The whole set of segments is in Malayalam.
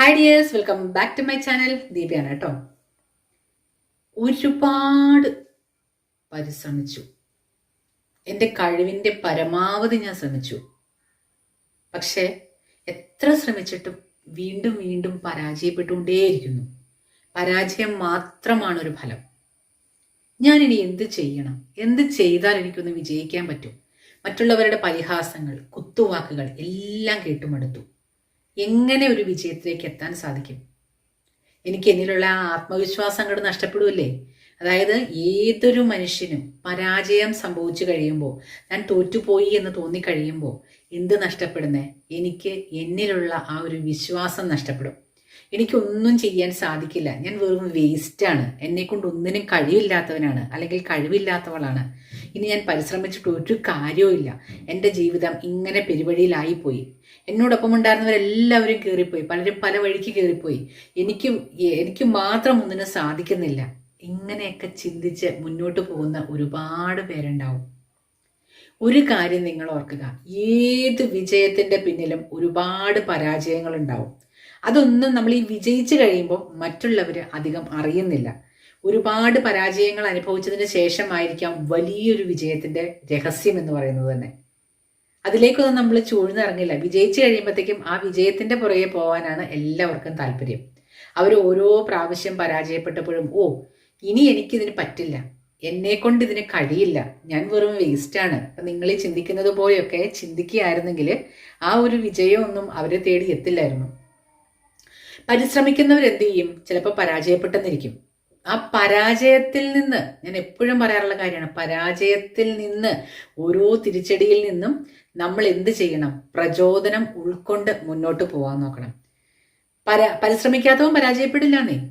Hi dears welcome back to my channel ദീപയാണ് കേട്ടോ. ഒരുപാട് പരിശ്രമിച്ചു. എന്റെ കഴിവിന്റെ പരമാവധി ഞാൻ ശ്രമിച്ചു. പക്ഷേ എത്ര ശ്രമിച്ചിട്ടും വീണ്ടും വീണ്ടും പരാജയപ്പെട്ടുകൊണ്ടേയിരിക്കുന്നു. പരാജയം മാത്രമാണ് ഒരു ഫലം. ഞാൻ ഇനി എന്ത് ചെയ്യണം? എന്ത് ചെയ്താൽ എനിക്കൊന്ന് വിജയിക്കാൻ പറ്റും? മറ്റുള്ളവരുടെ പരിഹാസങ്ങൾ കുത്തുവാക്കുകൾ എല്ലാം കേട്ടുമടുത്തു. എങ്ങനെ ഒരു വിജയത്തിലേക്ക് എത്താൻ സാധിക്കും? എനിക്ക് എന്നിലുള്ള ആ ആത്മവിശ്വാസം അങ്ങോട്ട് നഷ്ടപ്പെടുമല്ലേ അതായത് ഏതൊരു മനുഷ്യനും പരാജയം സംഭവിച്ചു കഴിയുമ്പോൾ ഞാൻ തോറ്റുപോയി എന്ന് തോന്നി കഴിയുമ്പോൾ എന്ത് നഷ്ടപ്പെടുന്നേ? എനിക്ക് എന്നിലുള്ള ആ ഒരു വിശ്വാസം നഷ്ടപ്പെടും. എനിക്കൊന്നും ചെയ്യാൻ സാധിക്കില്ല. ഞാൻ വെറും വേസ്റ്റാണ് എന്നെ കൊണ്ട് ഒന്നിനും കഴിവില്ലാത്തവനാണ്. അല്ലെങ്കിൽ കഴിവില്ലാത്തവളാണ്. ഇനി ഞാൻ പരിശ്രമിച്ചിട്ട് ഒരു കാര്യവുമില്ല എന്റെ ജീവിതം ഇങ്ങനെ പെരുവഴിയിലായിപ്പോയി. എന്നോടൊപ്പം ഉണ്ടായിരുന്നവരെല്ലാവരും കയറിപ്പോയി. പലരും പല വഴിക്ക് കയറിപ്പോയി. എനിക്ക് എനിക്ക് മാത്രം ഒന്നിനും സാധിക്കുന്നില്ല. ഇങ്ങനെയൊക്കെ ചിന്തിച്ച് മുന്നോട്ട് പോകുന്ന ഒരുപാട് പേരുണ്ടാവും. ഒരു കാര്യം നിങ്ങൾ ഓർക്കുക. ഏത് വിജയത്തിന്റെ പിന്നിലും ഒരുപാട് പരാജയങ്ങൾ ഉണ്ടാവും അതൊന്നും നമ്മൾ ഈ വിജയിച്ചു കഴിയുമ്പോൾ മറ്റുള്ളവർ അധികം അറിയുന്നില്ല. ഒരുപാട് പരാജയങ്ങൾ അനുഭവിച്ചതിന് ശേഷമായിരിക്കാം വലിയൊരു വിജയത്തിന്റെ രഹസ്യം എന്ന് പറയുന്നത് തന്നെ. അതിലേക്കൊന്നും നമ്മൾ ചൂഴ്ന്നിറങ്ങില്ല. വിജയിച്ചു കഴിയുമ്പോഴത്തേക്കും ആ വിജയത്തിന്റെ പുറകെ പോകാനാണ് എല്ലാവർക്കും താല്പര്യം. അവർ ഓരോ പ്രാവശ്യം പരാജയപ്പെട്ടപ്പോഴും ഓ ഇനി എനിക്കിതിന് പറ്റില്ല. എന്നെ കൊണ്ട് ഇതിന് കഴിയില്ല. ഞാൻ വെറും വേസ്റ്റാണ്. അപ്പം നിങ്ങൾ ചിന്തിക്കുന്നത് പോലെയൊക്കെ ചിന്തിക്കുകയായിരുന്നെങ്കിൽ ആ ഒരു വിജയമൊന്നും അവരെ തേടി എത്തില്ലായിരുന്നു. പരിശ്രമിക്കുന്നവർ എന്ത് ചെയ്യും? ചിലപ്പോൾ പരാജയപ്പെട്ടെന്നിരിക്കും. ആ പരാജയത്തിൽ നിന്ന് ഞാൻ എപ്പോഴും പറയാറുള്ള കാര്യമാണ് പരാജയത്തിൽ നിന്ന് ഓരോ തിരിച്ചടിയിൽ നിന്നും നമ്മൾ എന്ത് ചെയ്യണം? പ്രചോദനം ഉൾക്കൊണ്ട് മുന്നോട്ട് പോകാൻ നോക്കണം. പര പരിശ്രമിക്കാത്തവൻ പരാജയപ്പെടില്ലാന്നേ.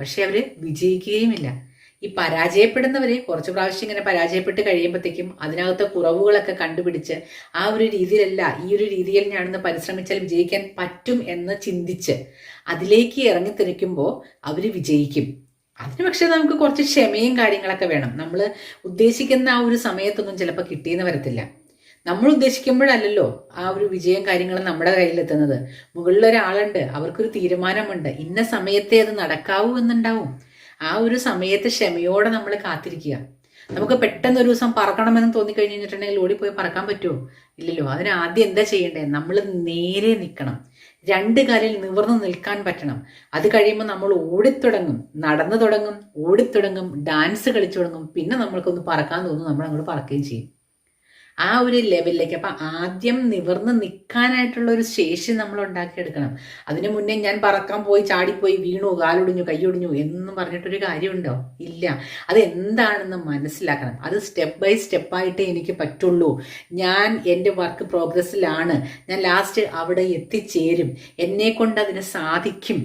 പക്ഷെ അവർ വിജയിക്കുകയുമില്ല. ഈ പരാജയപ്പെടുന്നവരെ കുറച്ച് പ്രാവശ്യം ഇങ്ങനെ പരാജയപ്പെട്ട് കഴിയുമ്പോഴത്തേക്കും അതിനകത്തെ കുറവുകളൊക്കെ കണ്ടുപിടിച്ച് ആ ഒരു രീതിയിലല്ല ഈ ഒരു രീതിയിൽ ഞാനൊന്ന് പരിശ്രമിച്ചാൽ വിജയിക്കാൻ പറ്റും എന്ന് ചിന്തിച്ച് അതിലേക്ക് ഇറങ്ങിത്തിരിക്കുമ്പോൾ അവർ വിജയിക്കും. അതിന് പക്ഷെ നമുക്ക് കുറച്ച് ക്ഷമയും കാര്യങ്ങളൊക്കെ വേണം. നമ്മൾ ഉദ്ദേശിക്കുന്ന ആ ഒരു സമയത്തൊന്നും ചിലപ്പോൾ കിട്ടിയെന്ന് വരത്തില്ല. നമ്മൾ ഉദ്ദേശിക്കുമ്പോഴല്ലല്ലോ ആ ഒരു വിജയം കാര്യങ്ങളും നമ്മുടെ കയ്യിലെത്തുന്നത്. മുകളിൽ ഒരാളുണ്ട് അവർക്കൊരു തീരുമാനമുണ്ട്. ഇന്ന സമയത്തെ അത് നടക്കാവൂ എന്നുണ്ടാവും. ആ ഒരു സമയത്ത് ക്ഷമയോടെ നമ്മൾ കാത്തിരിക്കുക. നമുക്ക് പെട്ടെന്ന് ഒരു ദിവസം പറക്കണമെന്ന് തോന്നിക്കഴിഞ്ഞിട്ടുണ്ടെങ്കിൽ ഓടിപ്പോയി പറക്കാൻ പറ്റുമോ? ഇല്ലല്ലോ. അതിന് ആദ്യം എന്താ ചെയ്യേണ്ടത്? നമ്മൾ നേരെ നിൽക്കണം രണ്ട് കാലിൽ നിവർന്നു നിൽക്കാൻ പറ്റണം. അത് കഴിയുമ്പോൾ നമ്മൾ ഓടിത്തുടങ്ങും. നടന്നു തുടങ്ങും ഓടിത്തുടങ്ങും ഡാൻസ് കളിച്ചു തുടങ്ങും. പിന്നെ നമ്മൾക്കൊന്ന് പറക്കാൻ തോന്നും നമ്മൾ അങ്ങോട്ട് പറക്കുകയും ചെയ്യും. ആ ഒരു ലെവലിലേക്ക് അപ്പം ആദ്യം നിവർന്ന് നിൽക്കാനായിട്ടുള്ള ഒരു ശേഷി നമ്മൾ ഉണ്ടാക്കിയെടുക്കണം. അതിനു മുന്നേ ഞാൻ പറക്കാൻ പോയി ചാടിപ്പോയി വീണു കാലൊടിഞ്ഞു കൈയൊടിഞ്ഞു എന്നും പറഞ്ഞിട്ടൊരു കാര്യമുണ്ടോ? ഇല്ല. അത് എന്താണെന്ന് മനസ്സിലാക്കണം. അത് സ്റ്റെപ്പ് ബൈ സ്റ്റെപ്പായിട്ടേ എനിക്ക് പറ്റുള്ളൂ. ഞാൻ എന്റെ വർക്ക് പ്രോഗ്രസ്സിലാണ് ഞാൻ ലാസ്റ്റ് അവിടെ എത്തിച്ചേരും. എന്നെ കൊണ്ട് അതിന് സാധിക്കും.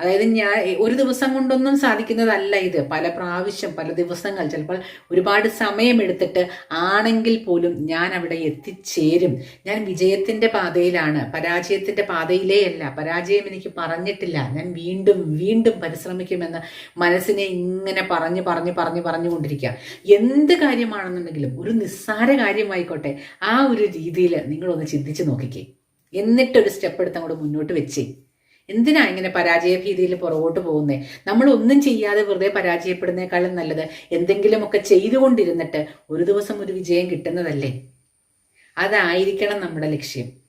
അതായത് ഞാൻ ഒരു ദിവസം കൊണ്ടൊന്നും സാധിക്കുന്നതല്ല ഇത്. പല പ്രാവശ്യം പല ദിവസങ്ങൾ ചിലപ്പോൾ ഒരുപാട് സമയമെടുത്തിട്ട് ആണെങ്കിൽ പോലും ഞാൻ അവിടെ എത്തിച്ചേരും. ഞാൻ വിജയത്തിന്റെ പാതയിലാണ്. പരാജയത്തിന്റെ പാതയിലേ അല്ല. പരാജയം എനിക്ക് പറഞ്ഞിട്ടില്ല. ഞാൻ വീണ്ടും വീണ്ടും പരിശ്രമിക്കുമെന്ന് മനസ്സിനെ ഇങ്ങനെ പറഞ്ഞ് പറഞ്ഞ് പറഞ്ഞ് പറഞ്ഞുകൊണ്ടിരിക്കുക എന്ത് കാര്യമാണെന്നുണ്ടെങ്കിലും ഒരു നിസ്സാര കാര്യമായിക്കോട്ടെ. ആ ഒരു രീതിയിൽ നിങ്ങളൊന്ന് ചിന്തിച്ച് നോക്കിക്കേ. എന്നിട്ടൊരു സ്റ്റെപ്പ് എടുത്ത് അങ്ങോട്ട് മുന്നോട്ട് വെച്ചേ. എന്തിനാ ഇങ്ങനെ പരാജയ ഭീതിയിൽ പുറകോട്ട് പോകുന്നേ? നമ്മൾ ഒന്നും ചെയ്യാതെ വെറുതെ പരാജയപ്പെടുന്നേക്കാളും നല്ലത് എന്തെങ്കിലുമൊക്കെ ചെയ്തുകൊണ്ടിരുന്നിട്ട് ഒരു ദിവസം ഒരു വിജയം കിട്ടുന്നതല്ലേ? അതായിരിക്കണം നമ്മുടെ ലക്ഷ്യം.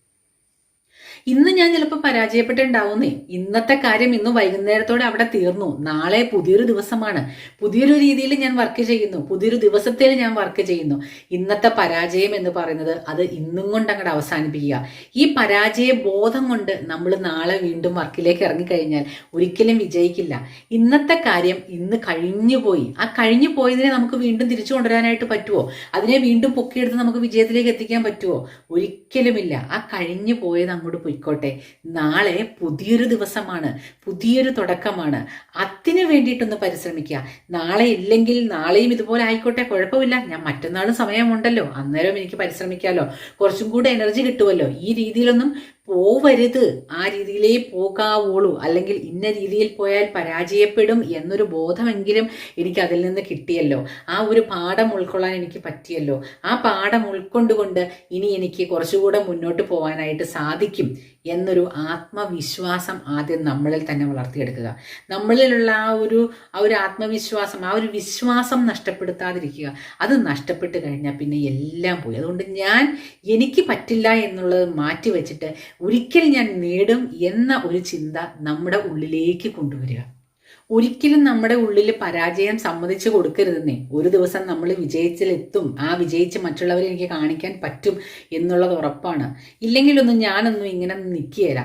ഇന്ന് ഞാൻ ചിലപ്പോൾ പരാജയപ്പെട്ടുണ്ടാവുന്നേ ഇന്നത്തെ കാര്യം ഇന്ന് വൈകുന്നേരത്തോടെ അവിടെ തീർന്നു. നാളെ പുതിയൊരു ദിവസമാണ്. പുതിയൊരു രീതിയിൽ ഞാൻ വർക്ക് ചെയ്യുന്നു. പുതിയൊരു ദിവസത്തിൽ ഞാൻ വർക്ക് ചെയ്യുന്നു. ഇന്നത്തെ പരാജയം എന്ന് പറയുന്നത് അത് ഇന്നും കൊണ്ട് അങ്ങോട്ട് അവസാനിപ്പിക്കുക. ഈ പരാജയ ബോധം കൊണ്ട് നമ്മൾ നാളെ വീണ്ടും വർക്കിലേക്ക് ഇറങ്ങിക്കഴിഞ്ഞാൽ ഒരിക്കലും വിജയിക്കില്ല. ഇന്നത്തെ കാര്യം ഇന്ന് കഴിഞ്ഞു പോയി. ആ കഴിഞ്ഞു പോയതിനെ നമുക്ക് വീണ്ടും തിരിച്ചു കൊണ്ടുവരാനായിട്ട് പറ്റുമോ അതിനെ വീണ്ടും പൊക്കിയെടുത്ത് നമുക്ക് വിജയത്തിലേക്ക് എത്തിക്കാൻ പറ്റുമോ ഒരിക്കലുമില്ല. ആ കഴിഞ്ഞു പോയത് അങ്ങോട്ട് പോയിക്കോട്ടെ. നാളെ പുതിയൊരു ദിവസമാണ്. പുതിയൊരു തുടക്കമാണ്. അതിന് വേണ്ടിയിട്ടൊന്ന് പരിശ്രമിക്കുക. നാളെ ഇല്ലെങ്കിൽ നാളെയും ഇതുപോലെ ആയിക്കോട്ടെ കുഴപ്പമില്ല. ഞാൻ മറ്റന്നാളും സമയമുണ്ടല്ലോ. അന്നേരം എനിക്ക് പരിശ്രമിക്കാമല്ലോ കുറച്ചും കൂടെ എനർജി കിട്ടുമല്ലോ ഈ രീതിയിലൊന്നും പോവരുത്. ആ രീതിയിലേ പോകാവുള്ളൂ അല്ലെങ്കിൽ ഇന്ന രീതിയിൽ പോയാൽ പരാജയപ്പെടും എന്നൊരു ബോധമെങ്കിലും എനിക്ക് അതിൽ നിന്ന് കിട്ടിയല്ലോ. ആ ഒരു പാഠം ഉൾക്കൊള്ളാൻ എനിക്ക് പറ്റിയല്ലോ. ആ പാഠം ഉൾക്കൊണ്ടുകൊണ്ട് ഇനി എനിക്ക് കുറച്ചുകൂടെ മുന്നോട്ട് പോകാനായിട്ട് സാധിക്കും. എന്നൊരു ആത്മവിശ്വാസം ആദ്യം നമ്മളിൽ തന്നെ വളർത്തിയെടുക്കുക. നമ്മളിലുള്ള ആ ഒരു ആ ഒരു ആത്മവിശ്വാസം ആ ഒരു വിശ്വാസം നഷ്ടപ്പെടുത്താതിരിക്കുക. അത് നഷ്ടപ്പെട്ട് കഴിഞ്ഞാൽ പിന്നെ എല്ലാം പോയി. അതുകൊണ്ട് ഞാൻ എനിക്ക് പറ്റില്ല എന്നുള്ളത് മാറ്റി വെച്ചിട്ട് ഒരിക്കൽ ഞാൻ നേടും എന്ന ഒരു ചിന്ത നമ്മുടെ ഉള്ളിലേക്ക് കൊണ്ടുവരിക. ഒരിക്കലും നമ്മുടെ ഉള്ളിൽ പരാജയം സമ്മതിച്ചു കൊടുക്കരുതെന്നേ. ഒരു ദിവസം നമ്മൾ വിജയിച്ചിലെത്തും. ആ വിജയിച്ച് മറ്റുള്ളവരെ എനിക്ക് കാണിക്കാൻ പറ്റും എന്നുള്ളത് ഉറപ്പാണ്. ഇല്ലെങ്കിലൊന്നും ഞാനൊന്നും ഇങ്ങനെ നിൽക്കുകയില്ല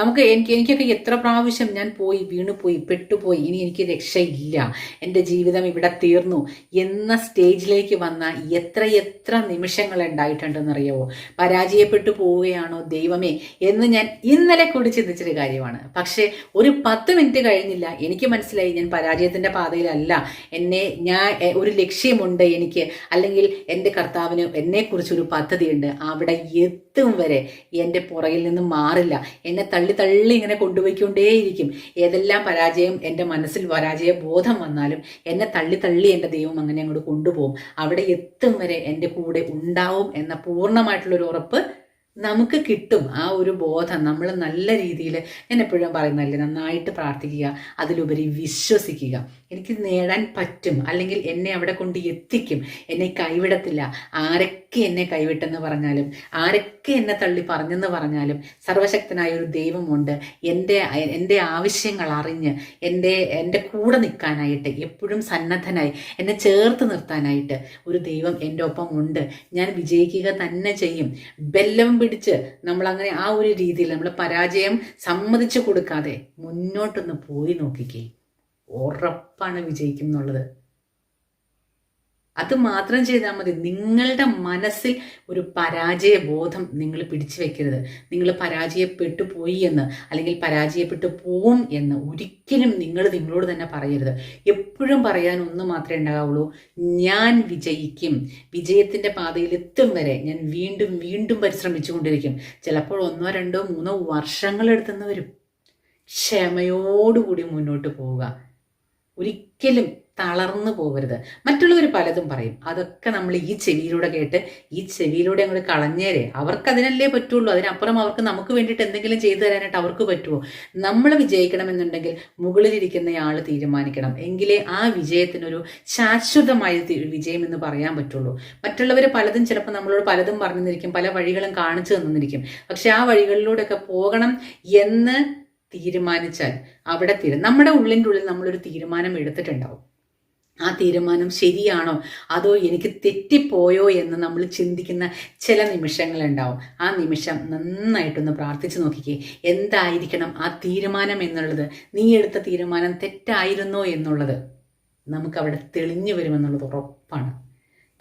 നമുക്ക് എനിക്ക് എനിക്കൊക്കെ എത്ര പ്രാവശ്യം ഞാൻ പോയി വീണു വീണുപോയി പെട്ടുപോയി ഇനി എനിക്ക് രക്ഷയില്ല. എന്റെ ജീവിതം ഇവിടെ തീർന്നു എന്ന സ്റ്റേജിലേക്ക് വന്ന എത്ര എത്ര നിമിഷങ്ങൾ ഉണ്ടായിട്ടുണ്ടെന്നറിയാവോ? പരാജയപ്പെട്ടു പോവുകയാണോ ദൈവമേ എന്ന് ഞാൻ ഇന്നലെ കൂടി ചിന്തിച്ചൊരു കാര്യമാണ്. പക്ഷേ ഒരു പത്ത് മിനിറ്റ് കഴിഞ്ഞില്ല എനിക്ക് മനസ്സിലായി ഞാൻ പരാജയത്തിന്റെ പാതയിലല്ല. എന്നെ ഞാൻ ഒരു ലക്ഷ്യമുണ്ട് എനിക്ക്. അല്ലെങ്കിൽ എന്റെ കർത്താവിന് എന്നെക്കുറിച്ചൊരു പദ്ധതിയുണ്ട്. അവിടെ എത്തും വരെ എന്റെ പുറകിൽ നിന്ന് മാറില്ല. എന്നെ തള്ളി തള്ളി ഇങ്ങനെ കൊണ്ടുപോയിക്കൊണ്ടേയിരിക്കും. ഏതെല്ലാം പരാജയം എന്റെ മനസ്സിൽ പരാജയ ബോധം വന്നാലും എന്നെ തള്ളി തള്ളി എന്റെ ദൈവം അങ്ങനെ അങ്ങോട്ട് കൊണ്ടുപോകും. അവിടെ എത്തും വരെ എന്റെ കൂടെ ഉണ്ടാവും എന്ന പൂർണമായിട്ടുള്ളൊരു ഉറപ്പ് നമുക്ക് കിട്ടും ആ ഒരു ബോധം നമ്മൾ നല്ല രീതിയിൽ ഞാൻ എപ്പോഴും പറയുന്നതല്ലേ നന്നായിട്ട് പ്രാർത്ഥിക്കുക അതിലുപരി വിശ്വസിക്കുക. എനിക്ക് നേടാൻ പറ്റും. അല്ലെങ്കിൽ എന്നെ അവിടെ കൊണ്ട് എത്തിക്കും. എന്നെ കൈവിടത്തില്ല. ആരൊക്കെ എന്നെ കൈവിട്ടെന്ന് പറഞ്ഞാലും ആരൊക്കെ എന്നെ തള്ളി പറഞ്ഞെന്ന് പറഞ്ഞാലും സർവശക്തനായ ഒരു ദൈവമുണ്ട്. എന്റെ എന്റെ ആവശ്യങ്ങൾ അറിഞ്ഞ് എന്റെ എന്റെ കൂടെ നിൽക്കാനായിട്ട് എപ്പോഴും സന്നദ്ധനായി എന്നെ ചേർത്ത് നിർത്താനായിട്ട് ഒരു ദൈവം എന്റെ ഒപ്പം ഉണ്ട്. ഞാൻ വിജയിക്കുക തന്നെ ചെയ്യും. ബെല്ലം പിടിച്ച് നമ്മളങ്ങനെ ആ ഒരു രീതിയിൽ നമ്മൾ പരാജയം സമ്മതിച്ചു കൊടുക്കാതെ മുന്നോട്ടൊന്ന് പോയി നോക്കിക്കേ. ഉറപ്പാണ് വിജയിക്കും എന്നുള്ളത് അത് മാത്രം ചെയ്താൽ മതി. നിങ്ങളുടെ മനസ്സിൽ ഒരു പരാജയ ബോധം നിങ്ങൾ പിടിച്ചു വെക്കരുത്. നിങ്ങൾ പരാജയപ്പെട്ടു പോയി എന്ന് അല്ലെങ്കിൽ പരാജയപ്പെട്ടു പോവും എന്ന് ഒരിക്കലും നിങ്ങൾ നിങ്ങളോട് തന്നെ പറയരുത്. എപ്പോഴും പറയാൻ ഒന്ന് മാത്രമേ ഉണ്ടാവുള്ളൂ. ഞാൻ വിജയിക്കും. വിജയത്തിന്റെ പാതയിൽ എത്തും വരെ ഞാൻ വീണ്ടും വീണ്ടും പരിശ്രമിച്ചുകൊണ്ടിരിക്കും. ചിലപ്പോൾ ഒന്നോ രണ്ടോ മൂന്നോ വർഷങ്ങൾ എടുത്തെന്ന് വരും. ക്ഷമയോടുകൂടി മുന്നോട്ട് പോവുക. ഒരിക്കലും തളർന്നു പോകരുത് മറ്റുള്ളവർ പലതും പറയും. അതൊക്കെ നമ്മൾ ഈ ചെവിയിലൂടെ കേട്ട് ഈ ചെവിയിലൂടെ അങ്ങോട്ട് കളഞ്ഞേരെ. അവർക്ക് അതിനല്ലേ പറ്റുള്ളൂ. അതിനപ്പുറം അവർക്ക് നമുക്ക് വേണ്ടിയിട്ട് എന്തെങ്കിലും ചെയ്തു തരാനായിട്ട് അവർക്ക് പറ്റുമോ നമ്മൾ വിജയിക്കണമെന്നുണ്ടെങ്കിൽ മുകളിലിരിക്കുന്നയാൾ തീരുമാനിക്കണം. എങ്കിലേ ആ വിജയത്തിനൊരു ശാശ്വതമായ വിജയം എന്ന് പറയാൻ പറ്റുള്ളൂ. മറ്റുള്ളവർ പലതും ചിലപ്പോൾ നമ്മളോട് പലതും പറഞ്ഞു നിന്നിരിക്കും പല വഴികളും കാണിച്ചു തന്നിരിക്കും. പക്ഷെ ആ വഴികളിലൂടെയൊക്കെ പോകണം എന്ന് തീരുമാനിച്ചാൽ അവിടെ തീരും. നമ്മുടെ ഉള്ളിന്റെ ഉള്ളിൽ നമ്മളൊരു തീരുമാനം എടുത്തിട്ടുണ്ടാവും. ആ തീരുമാനം ശരിയാണോ? അതോ എനിക്ക് തെറ്റിപ്പോയോ എന്ന് നമ്മൾ ചിന്തിക്കുന്ന ചില നിമിഷങ്ങളുണ്ടാവും. ആ നിമിഷം നന്നായിട്ടൊന്ന് പ്രാർത്ഥിച്ചു നോക്കിക്കേ. എന്തായിരിക്കണം ആ തീരുമാനം എന്നുള്ളത്? നീ എടുത്ത തീരുമാനം തെറ്റായിരുന്നോ എന്നുള്ളത്? നമുക്കവിടെ തെളിഞ്ഞു വരുമെന്നുള്ളത് ഉറപ്പാണ്.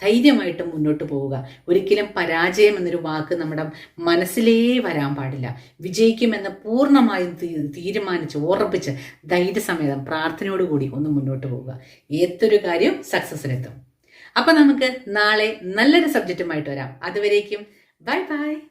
ധൈര്യമായിട്ട് മുന്നോട്ട് പോവുക. ഒരിക്കലും പരാജയം എന്നൊരു വാക്ക് നമ്മുടെ മനസ്സിലേ വരാൻ പാടില്ല. വിജയിക്കുമെന്ന് പൂർണമായും തീരുമാനിച്ച് ഉറപ്പിച്ച് ധൈര്യസമേതം പ്രാർത്ഥനയോടുകൂടി ഒന്ന് മുന്നോട്ട് പോവുക. ഏതൊരു കാര്യം സക്സസ്സിലെത്തും അപ്പം നമുക്ക് നാളെ നല്ലൊരു സബ്ജക്റ്റുമായിട്ട് വരാം. അതുവരേക്കും ബൈ ബൈ